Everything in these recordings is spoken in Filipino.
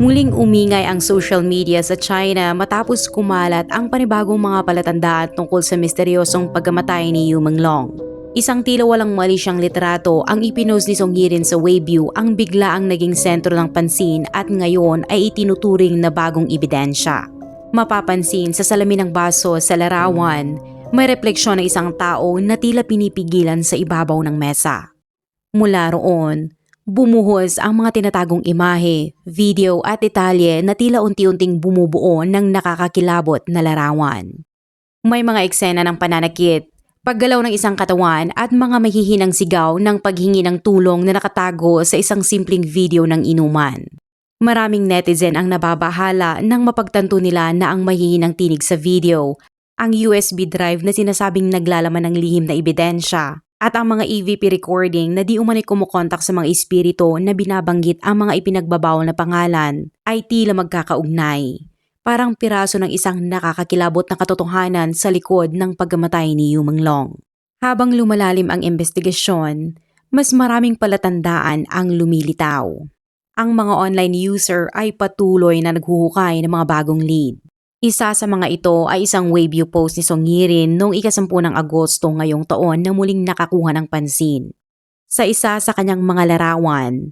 Muling umingay ang social media sa China matapos kumalat ang panibagong mga palatandaan tungkol sa misteryosong pagkamatay ni Yu Menglong. Isang tila walang mali siyang litrato ang ipinost ni Song Yirin sa Weibo ang bigla ang naging sentro ng pansin at ngayon ay itinuturing na bagong ebidensya. Mapapansin sa salamin ng baso sa larawan, may refleksyon ng isang tao na tila pinipigilan sa ibabaw ng mesa. Mula roon, bumuhos ang mga tinatagong imahe, video at detalye na tila unti-unting bumubuo ng nakakakilabot na larawan. May mga eksena ng pananakit, paggalaw ng isang katawan at mga mahihinang sigaw ng paghingi ng tulong na nakatago sa isang simpleng video ng inuman. Maraming netizen ang nababahala nang mapagtanto nila na ang mahihinang tinig sa video, ang USB drive na sinasabing naglalaman ng lihim na ebidensya, at ang mga EVP recording na di umano'y kumukontak sa mga espiritu na binabanggit ang mga ipinagbabawal na pangalan ay tila magkakaugnay. Parang piraso ng isang nakakakilabot na katotohanan sa likod ng pagkamatay ni Yu Menglong. Habang lumalalim ang investigasyon, mas maraming palatandaan ang lumilitaw. Ang mga online user ay patuloy na naghuhukay ng mga bagong lead. Isa sa mga ito ay isang Weibo post ni Song Yirin noong ikasampu ng Agosto ngayong taon na muling nakakuha ng pansin. Sa isa sa kanyang mga larawan,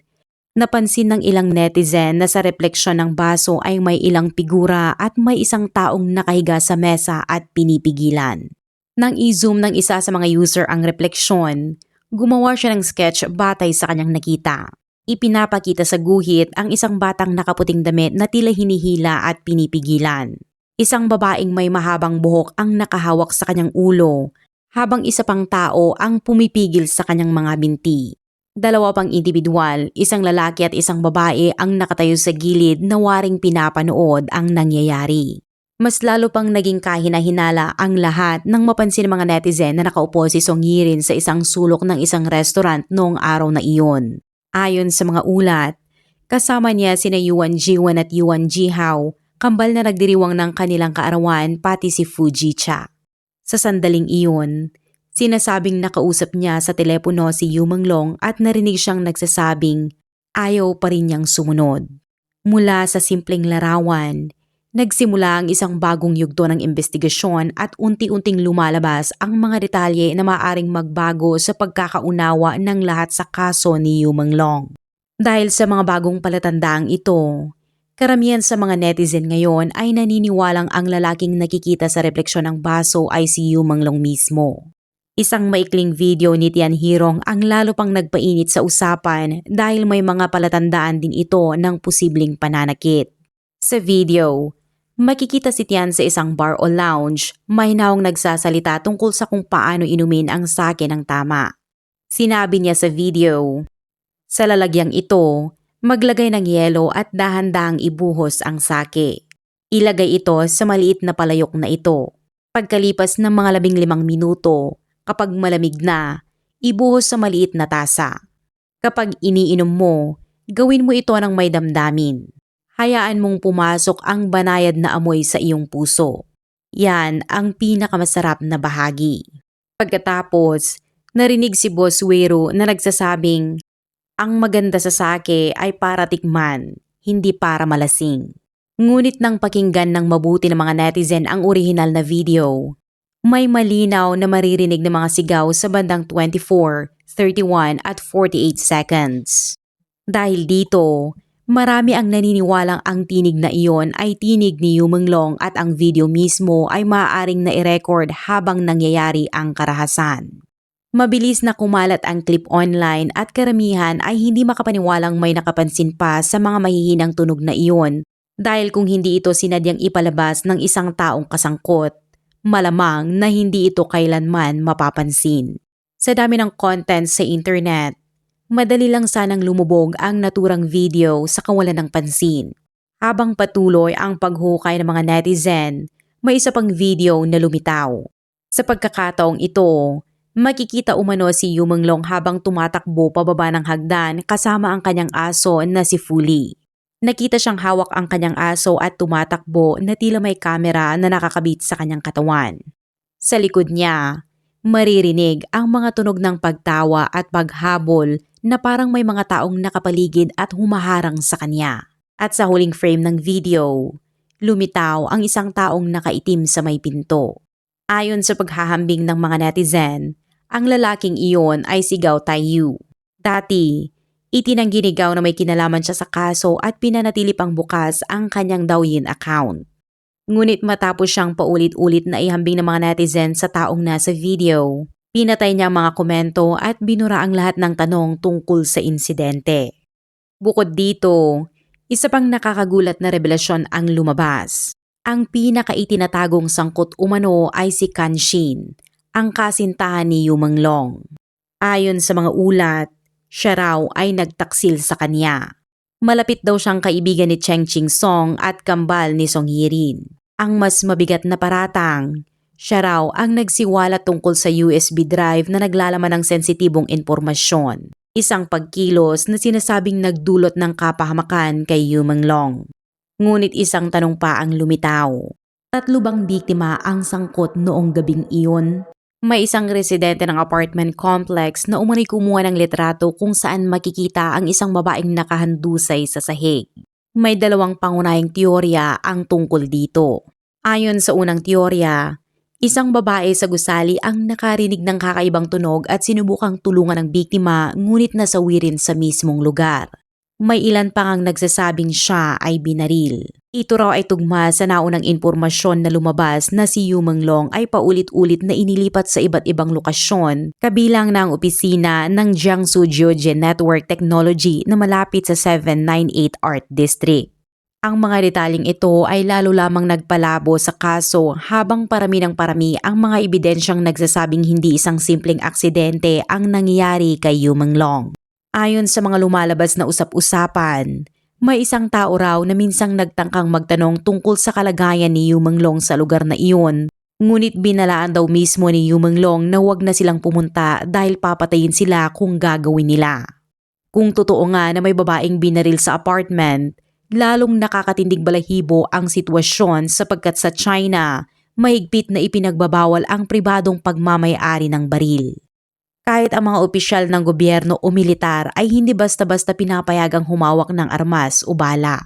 napansin ng ilang netizen na sa refleksyon ng baso ay may ilang figura at may isang taong nakahiga sa mesa at pinipigilan. Nang i-zoom ng isa sa mga user ang refleksyon, gumawa siya ng sketch batay sa kanyang nakita. Ipinapakita sa guhit ang isang batang nakaputing damit na tila hinihila at pinipigilan. Isang babaeng may mahabang buhok ang nakahawak sa kanyang ulo, habang isa pang tao ang pumipigil sa kanyang mga binti. Dalawa pang individual, isang lalaki at isang babae ang nakatayo sa gilid na waring pinapanood ang nangyayari. Mas lalo pang naging kahina-hinala ang lahat nang mapansin ng mga netizen na nakaupo si Song Yirin sa isang sulok ng isang restaurant noong araw na iyon. Ayon sa mga ulat, kasama niya sina Yuan Jiwan at Yuan Jihao, kambal na nagdiriwang ng kanilang kaarawan pati si Fuji Cha. Sa sandaling iyon, sinasabing nakausap niya sa telepono si Yu Menglong at narinig siyang nagsasabing ayaw pa rin niyang sumunod. Mula sa simpleng larawan, nagsimula ang isang bagong yugto ng investigasyon at unti-unting lumalabas ang mga detalye na maaring magbago sa pagkakaunawa ng lahat sa kaso ni Yu Menglong. Dahil sa mga bagong palatandaang ito, karamihan sa mga netizen ngayon ay naniniwalang ang lalaking nakikita sa refleksyon ng baso ay si Yu Menglong mismo. Isang maikling video ni Tian Hirong ang lalo pang nagpainit sa usapan dahil may mga palatandaan din ito ng posibleng pananakit. Sa video, makikita si Tian sa isang bar o lounge, may naong nagsasalita tungkol sa kung paano inumin ang sake ng tama. Sinabi niya sa video, Sa lalagyang ito, maglagay ng yelo at dahan-dahang ibuhos ang sake. Ilagay ito sa maliit na palayok na ito. Pagkalipas ng mga labing limang minuto, Kapag malamig na, ibuhos sa maliit na tasa. Kapag iniinom mo, gawin mo ito ng may damdamin. Hayaan mong pumasok ang banayad na amoy sa iyong puso. Yan ang pinakamasarap na bahagi. Pagkatapos, narinig si Boss Wero na nagsasabing, ang maganda sa sake ay para tikman, hindi para malasing. Ngunit nang pakinggan ng mabuti ng mga netizen ang original na video, may malinaw na maririnig ng mga sigaw sa bandang 24, 31 at 48 seconds. Dahil dito, marami ang naniniwalang ang tinig na iyon ay tinig ni Yu Menglong at ang video mismo ay maaaring na-record habang nangyayari ang karahasan. Mabilis na kumalat ang clip online at karamihan ay hindi makapaniwalang may nakapansin pa sa mga mahihinang tunog na iyon dahil kung hindi ito sinadyang ipalabas ng isang taong kasangkot, malamang na hindi ito kailanman mapapansin. Sa dami ng content sa internet, madali lang sanang lumubog ang naturang video sa kawalan ng pansin. Habang patuloy ang paghukay ng mga netizen, may isa pang video na lumitaw. Sa pagkakataong ito, makikita umano si Yumanglong habang tumatakbo pababa ng hagdan kasama ang kanyang aso na si Fuli. Nakita siyang hawak ang kanyang aso at tumatakbo na tila may kamera na nakakabit sa kanyang katawan. Sa likod niya, maririnig ang mga tunog ng pagtawa at paghabol na parang may mga taong nakapaligid at humaharang sa kanya. At sa huling frame ng video, lumitaw ang isang taong nakaitim sa may pinto. Ayon sa paghahambing ng mga netizen, ang lalaking iyon ay si Gao Taiyu. Dati, itinangginigaw na may kinalaman siya sa kaso at pinanatili pang bukas ang kanyang Douyin account. Ngunit matapos siyang paulit-ulit na ihambing ng mga netizen sa taong nasa video, pinatay niya ang mga komento at binura ang lahat ng tanong tungkol sa insidente. Bukod dito, isa pang nakakagulat na revelasyon ang lumabas. Ang pinakaitinatagong sangkot umano ay si Kanshin, ang kasintahan ni Yumeng Long. Ayon sa mga ulat, siya raw ay nagtaksil sa kanya. Malapit daw siyang kaibigan ni Cheng Ching Song at kambal ni Song Yirin. Ang mas mabigat na paratang, siya raw ang nagsiwala tungkol sa USB drive na naglalaman ng sensitibong impormasyon. Isang pagkilos na sinasabing nagdulot ng kapahamakan kay Yumeng Long. Ngunit isang tanong pa ang lumitaw. Tatlo bang biktima ang sangkot noong gabing iyon? May isang residente ng apartment complex na umano'y kumuha ng litrato kung saan makikita ang isang babaeng nakahandusay sa sahig. May dalawang pangunahing teorya ang tungkol dito. Ayon sa unang teorya, isang babae sa gusali ang nakarinig ng kakaibang tunog at sinubukang tulungan ng biktima ngunit nasawirin sa mismong lugar. May ilan pa ngang nagsasabing siya ay binaril. Ito raw ay tugma sa naunang impormasyon na lumabas na si Yumeng Long ay paulit-ulit na inilipat sa iba't ibang lokasyon, kabilang ang opisina ng Jiangsu Geogen Network Technology na malapit sa 798 Art District. Ang mga detaling ito ay lalo lamang nagpalabo sa kaso habang parami ng parami ang mga ebidensyang nagsasabing hindi isang simpleng aksidente ang nangyayari kay Yumeng Long. Ayon sa mga lumalabas na usap-usapan, may isang tao raw na minsang nagtangkang magtanong tungkol sa kalagayan ni Yumeng Long sa lugar na iyon. Ngunit binalaan daw mismo ni Yumeng Long na huwag na silang pumunta dahil papatayin sila kung gagawin nila. Kung totoo nga na may babaeng binaril sa apartment, lalong nakakatindig balahibo ang sitwasyon sapagkat sa China, mahigpit na ipinagbabawal ang pribadong pagmamayari ng baril kahit ang mga opisyal ng gobyerno o militar ay hindi basta-basta pinapayagang humawak ng armas o bala.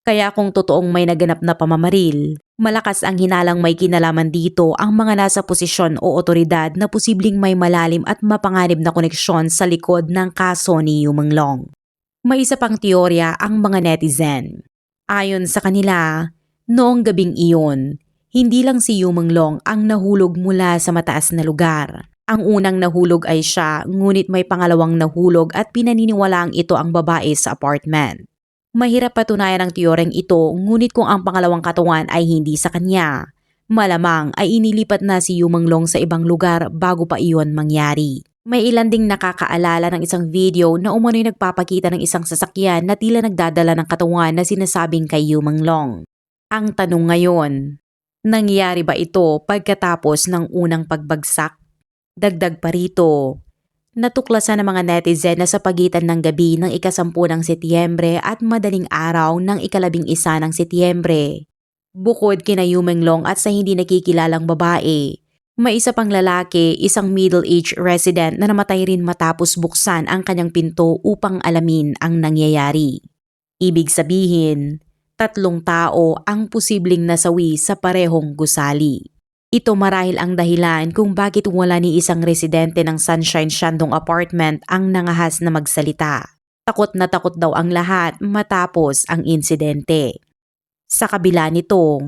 Kaya kung totoong may naganap na pamamaril, malakas ang hinalang may kinalaman dito ang mga nasa posisyon o otoridad na posibleng may malalim at mapanganib na koneksyon sa likod ng kaso ni Yumeng Long. May isa pang teorya ang mga netizen. Ayon sa kanila, noong gabing iyon, hindi lang si Yumeng Long ang nahulog mula sa mataas na lugar ang unang nahulog ay siya, ngunit may pangalawang nahulog at pinaniniwalaang ito ang babae sa apartment. Mahirap patunayan ang teoryeng ito, ngunit kung ang pangalawang katawan ay hindi sa kanya, malamang ay inilipat na si Yumeng Long sa ibang lugar bago pa iyon mangyari. May ilan ding nakakaalala ng isang video na umano'y nagpapakita ng isang sasakyan na tila nagdadala ng katawan na sinasabing kay Yumeng Long. Ang tanong ngayon, nangyari ba ito pagkatapos ng unang pagbagsak Dagdag pa rito, natuklasan ng mga netizen na sa pagitan ng gabi ng ikasampu ng Setyembre at madaling araw ng ikalabing isa ng Setyembre. Bukod kina Yumeng Long at sa hindi nakikilalang babae, may isa pang lalaki, isang middle-aged resident na namatay rin matapos buksan ang kanyang pinto upang alamin ang nangyayari. Ibig sabihin, tatlong tao ang posibleng nasawi sa parehong gusali. Ito marahil ang dahilan kung bakit wala ni isang residente ng Sunshine Shandong apartment ang nangahas na magsalita. Takot na takot daw ang lahat matapos ang insidente. Sa kabila nito,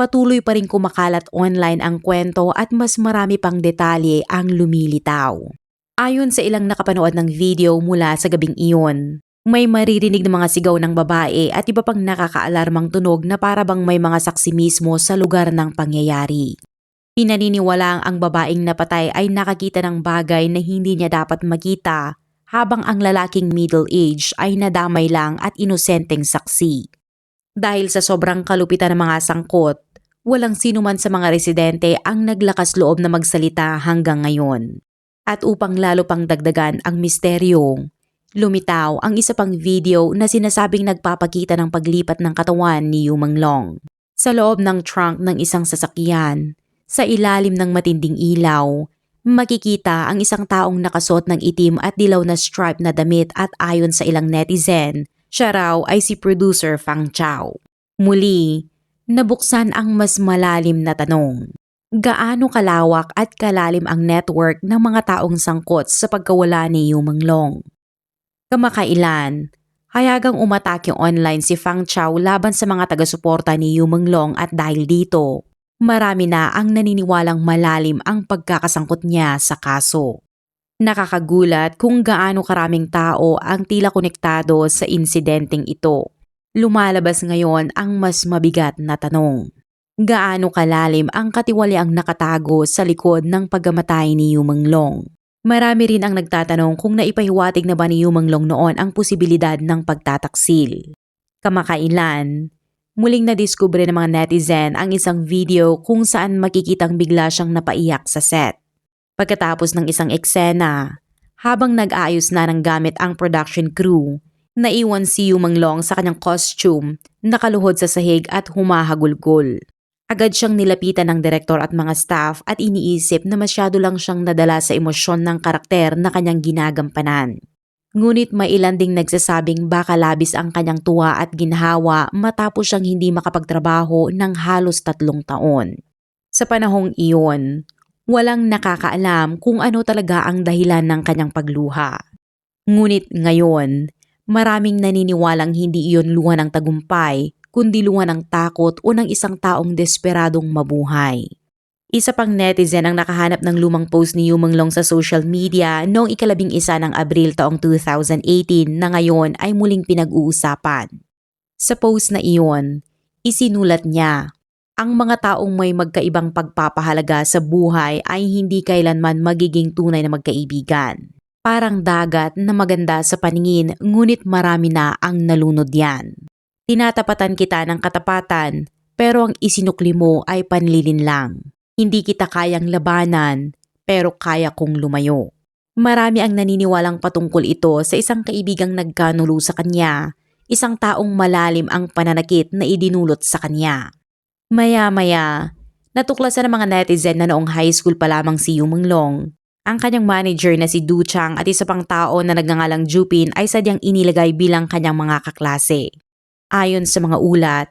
patuloy pa rin kumakalat online ang kwento at mas marami pang detalye ang lumilitaw. Ayon sa ilang nakapanood ng video mula sa gabing iyon, may maririnig ng mga sigaw ng babae at iba pang nakakaalarmang tunog na para bang may mga saksi mismo sa lugar ng pangyayari. Pinaniniwalaang ang babaeng napatay ay nakakita ng bagay na hindi niya dapat makita habang ang lalaking middle age ay nadamay lang at inosenteng saksi. Dahil sa sobrang kalupitan ng mga sangkot, walang sino man sa mga residente ang naglakas loob na magsalita hanggang ngayon. At upang lalo pang dagdagan ang misteryo, lumitaw ang isa pang video na sinasabing nagpapakita ng paglipat ng katawan ni Yumeng Long. Sa loob ng trunk ng isang sasakyan, sa ilalim ng matinding ilaw, makikita ang isang taong nakasuot ng itim at dilaw na stripe na damit at ayon sa ilang netizen, Siya raw ay si producer Fang Chao. Muli, nabuksan ang mas malalim na tanong. Gaano kalawak at kalalim ang network ng mga taong sangkot sa pagkawala ni Yu Manglong? Kamakailan, hayagang umatake online si Fang Chao laban sa mga taga-suporta ni Yu Manglong at dahil dito, marami na ang naniniwalang malalim ang pagkakasangkot niya sa kaso. Nakakagulat kung gaano karaming tao ang tila konektado sa insidenteng ito. Lumalabas ngayon ang mas mabigat na tanong. Gaano kalalim ang katiwaliang nakatago sa likod ng paggamatay ni Yu Manglong? Marami rin ang nagtatanong kung naipahiwatig na ba ni Yu Manglong noon ang posibilidad ng pagtataksil. Kamakailan, muling nadiskubre ng mga netizen ang isang video kung saan makikitang bigla siyang napaiyak sa set. Pagkatapos ng isang eksena, habang nag-aayos na ng gamit ang production crew, naiwan si Yu Manglong sa kanyang costume, nakaluhod sa sahig at humahagulgol. Agad siyang nilapitan ng direktor at mga staff at iniisip na masyado lang siyang nadala sa emosyon ng karakter na kanyang ginagampanan. Ngunit may ilan ding nagsasabing baka labis ang kanyang tuwa at ginhawa matapos siyang hindi makapagtrabaho ng halos tatlong taon. Sa panahong iyon, walang nakakaalam kung ano talaga ang dahilan ng kanyang pagluha. Ngunit ngayon, maraming naniniwalang hindi iyon luha ng tagumpay kundi luha ng takot o ng isang taong desperadong mabuhay. Isa pang netizen ang nakahanap ng lumang post ni Yu Manglong sa social media noong ikalabing isa ng Abril taong 2018 na ngayon ay muling pinag-uusapan. Sa post na iyon, isinulat niya, ang mga taong may magkaibang pagpapahalaga sa buhay ay hindi kailanman magiging tunay na magkaibigan. Parang dagat na maganda sa paningin ngunit marami na ang nalunod yan. Tinatapatan kita ng katapatan pero ang isinukli mo ay panlilin lang. Hindi kita kayang labanan pero kaya kong lumayo. Marami ang naniniwalang patungkol ito sa isang kaibigang nagkanulo sa kanya, isang taong malalim ang pananakit na idinulot sa kanya. Maya-maya, natuklasan ng mga netizen na noong high school pa lamang si Yu Manglong. Ang kanyang manager na si Du Chang at isa pang tao na nagngangalang Jupin ay sadyang inilagay bilang kanyang mga kaklase. Ayon sa mga ulat,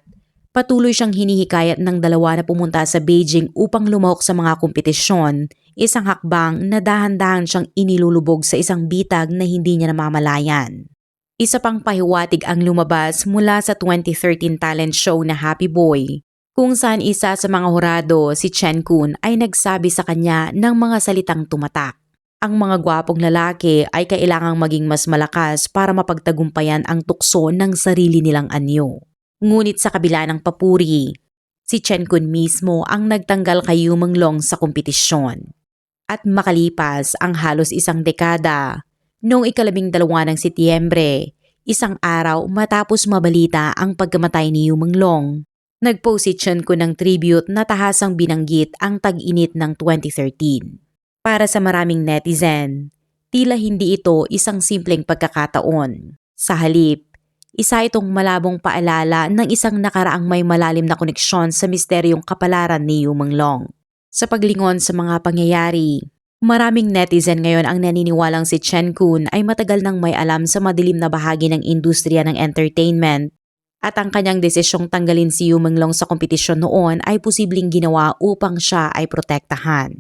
patuloy siyang hinihikayat ng dalawa na pumunta sa Beijing upang lumahok sa mga kompetisyon, isang hakbang na dahan-dahan siyang inilulubog sa isang bitag na hindi niya namamalayan. Isa pang pahiwatig ang lumabas mula sa 2013 talent show na Happy Boy, kung saan isa sa mga hurado, si Chen Kun, ay nagsabi sa kanya ng mga salitang tumatak. Ang mga gwapong lalaki ay kailangang maging mas malakas para mapagtagumpayan ang tukso ng sarili nilang anyo. Ngunit sa kabila ng papuri, si Chen Kun mismo ang nagtanggal kay Yu Manglong sa kompetisyon. At makalipas ang halos isang dekada, noong ikalabing dalawa ng Setyembre, isang araw matapos mabalita ang pagkamatay ni Yu Manglong, nagpost si Chen Kun ng tribute na tahasang binanggit ang tag-init ng 2013. Para sa maraming netizen, tila hindi ito isang simpleng pagkakataon. Sa halip, isa itong malabong paalala ng isang nakaraang may malalim na koneksyon sa misteryong kapalaran ni Yu Manglong. Sa paglingon sa mga pangyayari, maraming netizen ngayon ang naniniwalang si Chen Kun ay matagal nang may alam sa madilim na bahagi ng industriya ng entertainment at ang kanyang desisyong tanggalin si Yu Manglong sa kompetisyon noon ay posibleng ginawa upang siya ay protektahan.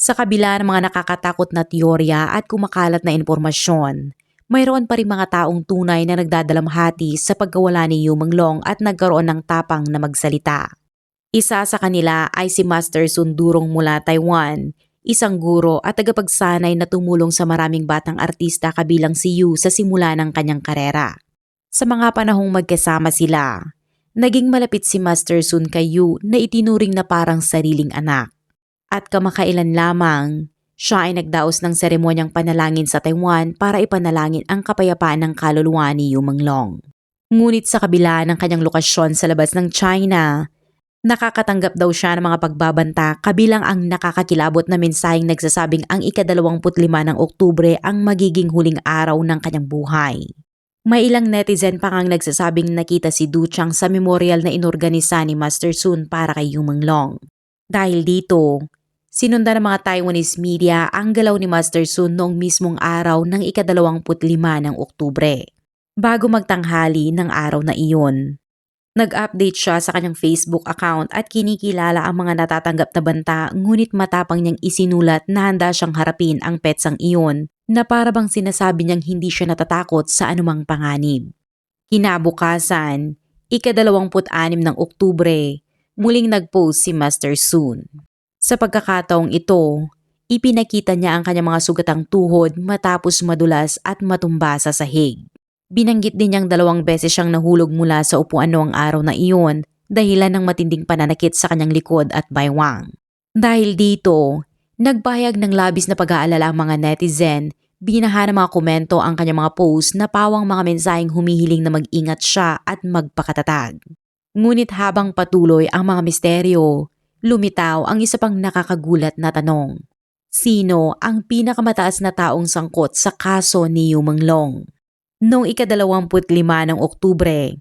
Sa kabila ng mga nakakatakot na teorya at kumakalat na impormasyon, mayroon pa rin mga taong tunay na nagdadalamhati sa pagkawala ni Yu Manglong at nagkaroon ng tapang na magsalita. Isa sa kanila ay si Master Sundurong mula Taiwan, isang guro at tagapagsanay na tumulong sa maraming batang artista kabilang si Yu sa simula ng kanyang karera. Sa mga panahong magkasama sila, naging malapit si Master Sun kay Yu na itinuring na parang sariling anak. At kamakailan lamang, siya ay nagdaos ng seremonyang panalangin sa Taiwan para ipanalangin ang kapayapaan ng kaluluwa ni Yu Manglong. Ngunit sa kabila ng kanyang lokasyon sa labas ng China, nakakatanggap daw siya ng mga pagbabanta kabilang ang nakakakilabot na mensaheng nagsasabing ang ika-25 ng Oktubre ang magiging huling araw ng kanyang buhay. May ilang netizen pa ngang nagsasabing nakita si Du Chang sa memorial na inorganisa ni Master Sun para kay Yu Manglong. Dahil dito, Sinundan ng mga Taiwanese media ang galaw ni Master Sun noong mismong araw ng ika-25 ng Oktubre. bago magtanghali ng araw na iyon. Nag-update siya sa kanyang Facebook account at kinikilala ang mga natatanggap na banta ngunit matapang niyang isinulat na handa siyang harapin ang petsang iyon na parabang sinasabi niyang hindi siya natatakot sa anumang panganib. Kinabukasan, ikadalawamput-anim ng Oktubre, muling nag-post si Master Soon. Sa pagkakataong ito, ipinakita niya ang kanyang mga sugatang tuhod matapos madulas at matumba sa sahig. Binanggit din niyang dalawang beses siyang nahulog mula sa upuan noong araw na iyon dahilan ng matinding pananakit sa kanyang likod at baywang. Dahil dito, nagbayag ng labis na pag-aalala ang mga netizen, binaha ng mga komento ang kanyang mga post na pawang mga mensaheng humihiling na mag-ingat siya at magpakatatag. Ngunit habang patuloy ang mga misteryo, lumitaw ang isa pang nakakagulat na tanong. Sino ang pinakamataas na taong sangkot sa kaso ni Yumeng Long? Noong ikadalawamput lima ng Oktubre,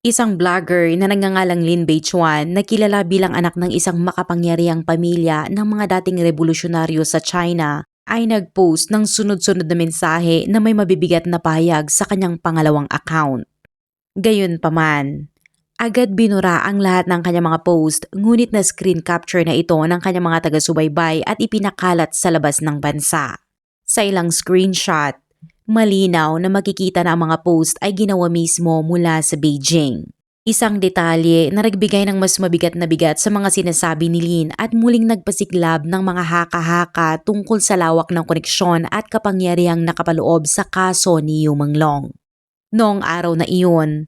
isang vlogger na nagngangalang Lin Beichuan na kilala bilang anak ng isang makapangyarihang pamilya ng mga dating revolusyonaryo sa China ay nag-post ng sunod-sunod na mensahe na may mabibigat na pahayag sa kanyang pangalawang account. Gayunpaman, agad binura ang lahat ng kanyang mga post ngunit na screen capture na ito ng kanyang mga taga-subaybay at ipinakalat sa labas ng bansa. Sa ilang screenshot, malinaw na makikita na ang mga post ay ginawa mismo mula sa Beijing. Isang detalye na nagbigay ng mas mabigat na bigat sa mga sinasabi ni Lin at muling nagpasiklab ng mga haka-haka tungkol sa lawak ng koneksyon at kapangyarihang nakapaloob sa kaso ni Yumeng Long. Noong araw na iyon,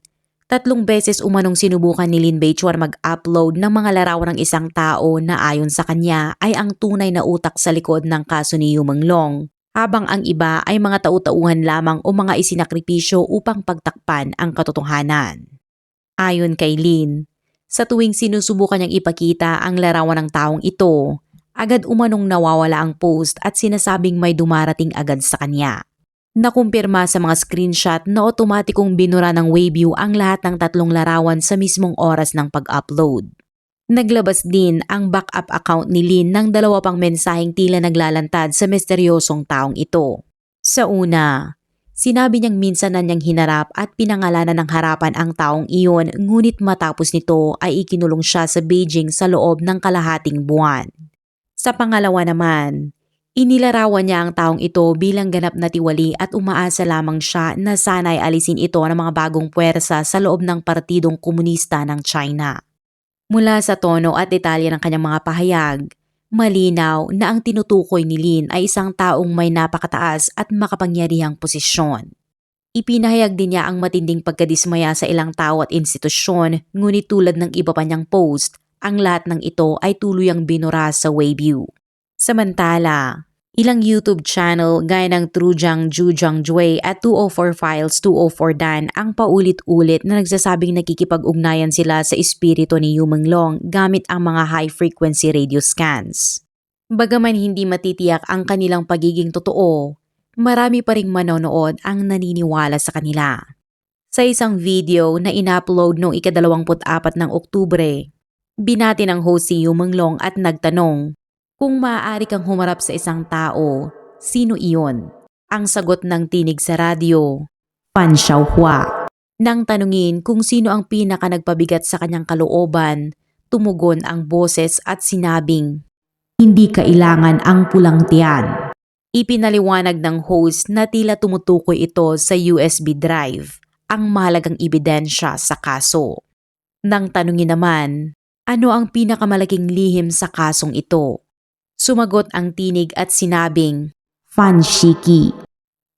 tatlong beses umanong sinubukan ni Lin Beichuan mag-upload ng mga larawan ng isang tao na ayon sa kanya ay ang tunay na utak sa likod ng kaso ni Yumeng Long habang ang iba ay mga tau-tauhan lamang o mga isinakripisyo upang pagtakpan ang katotohanan. Ayon kay Lin, sa tuwing sinusubukan niyang ipakita ang larawan ng taong ito, agad umanong nawawala ang post at sinasabing may dumarating agad sa kanya. Nakumpirma sa mga screenshot na otomatikong binura ng Waveview ang lahat ng tatlong larawan sa mismong oras ng pag-upload. Naglabas din ang backup account ni Lin ng dalawa pang mensaheng tila naglalantad sa misteryosong taong ito. Sa una, sinabi niyang minsan na niyang hinarap at pinangalanan ng harapan ang taong iyon ngunit matapos nito ay ikinulong siya sa Beijing sa loob ng kalahating buwan. Sa pangalawa naman, Inilarawan niya ang taong ito bilang ganap na tiwali at umaasa lamang siya na sana'y alisin ito ng mga bagong puwersa sa loob ng Partidong Komunista ng China. Mula sa tono at detalye ng kanyang mga pahayag, malinaw na ang tinutukoy ni Lin ay isang taong may napakataas at makapangyarihang posisyon. Ipinahayag din niya ang matinding pagkadismaya sa ilang tao at institusyon ngunit tulad ng iba pa niyang post, ang lahat ng ito ay tuluyang binura sa Weibo. Samantala, ilang YouTube channel gaya ng Trujang Jujang Jue at 204 Files 204 Dan ang paulit-ulit na nagsasabing nakikipag-ugnayan sila sa espiritu ni Yumeng Long gamit ang mga high-frequency radio scans. Bagaman hindi matitiyak ang kanilang pagiging totoo, marami pa ring manonood ang naniniwala sa kanila. Sa isang video na inupload noong ikadalawamput-apat ng Oktubre, binati ng host si Yumeng Long at nagtanong kung maaari kang humarap sa isang tao, sino iyon? Ang sagot ng tinig sa radyo, Pan Xiaohua. Nang tanungin kung sino ang pinaka nagpabigat sa kanyang kalooban, tumugon ang boses at sinabing, Hindi kailangan ang pulang tiyan. Ipinaliwanag ng host na tila tumutukoy ito sa USB drive, ang mahalagang ebidensya sa kaso. Nang tanungin naman, ano ang pinakamalaking lihim sa kasong ito? Sumagot ang tinig at sinabing, Fan Shiki.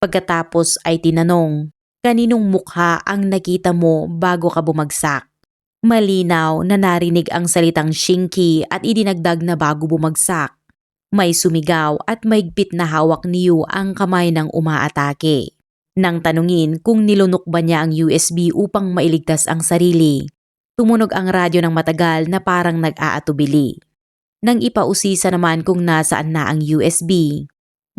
Pagkatapos ay tinanong, kaninong mukha ang nakita mo bago ka bumagsak? Malinaw na narinig ang salitang Shinki at idinagdag na bago bumagsak. May sumigaw at maigpit na hawak ni Yu ang kamay ng umaatake. Nang tanungin kung nilunok ba niya ang USB upang mailigtas ang sarili, tumunog ang radyo ng matagal na parang nag-aatubili. Nang ipausisa naman kung nasaan na ang USB,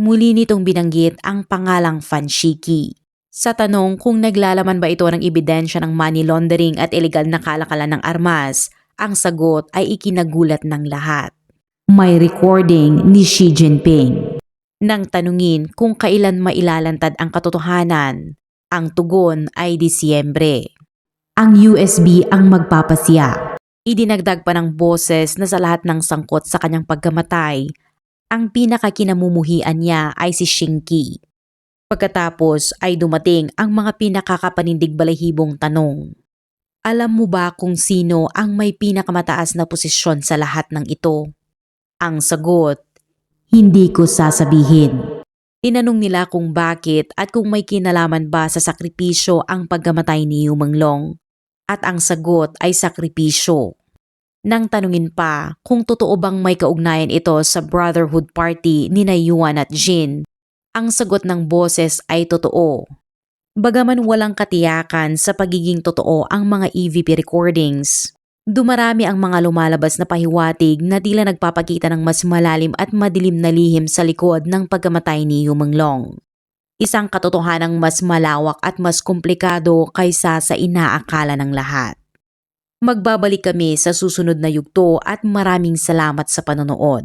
muli nitong binanggit ang pangalang Fanshiki. Sa tanong kung naglalaman ba ito ng ebidensya ng money laundering at illegal na kalakalan ng armas, ang sagot ay ikinagulat ng lahat. May recording ni Xi Jinping. Nang tanungin kung kailan mailalantad ang katotohanan, Ang tugon ay Disyembre. Ang USB ang magpapasya. Idinagdag pa ng boses na sa lahat ng sangkot sa kanyang pagkamatay, ang pinakakinamumuhian niya ay si Shinki. Pagkatapos ay dumating ang mga pinakakapanindig balahibong tanong. Alam mo ba kung sino ang may pinakamataas na posisyon sa lahat ng ito? Ang sagot, hindi ko sasabihin. Tinanong nila kung bakit at kung may kinalaman ba sa sakripisyo ang pagkamatay ni Yumanglong. At ang sagot ay sakripisyo. Nang tanungin pa kung totoo bang may kaugnayan ito sa Brotherhood Party ni na Yuan at Jin, ang sagot ng boses ay totoo. Bagaman walang katiyakan sa pagiging totoo ang mga EVP recordings, dumarami ang mga lumalabas na pahiwatig na tila nagpapakita ng mas malalim at madilim na lihim sa likod ng pagkamatay ni Yumanglong. Isang katotohanang mas malawak at mas komplikado kaysa sa inaakala ng lahat. Magbabalik kami sa susunod na yugto at maraming salamat sa panonood.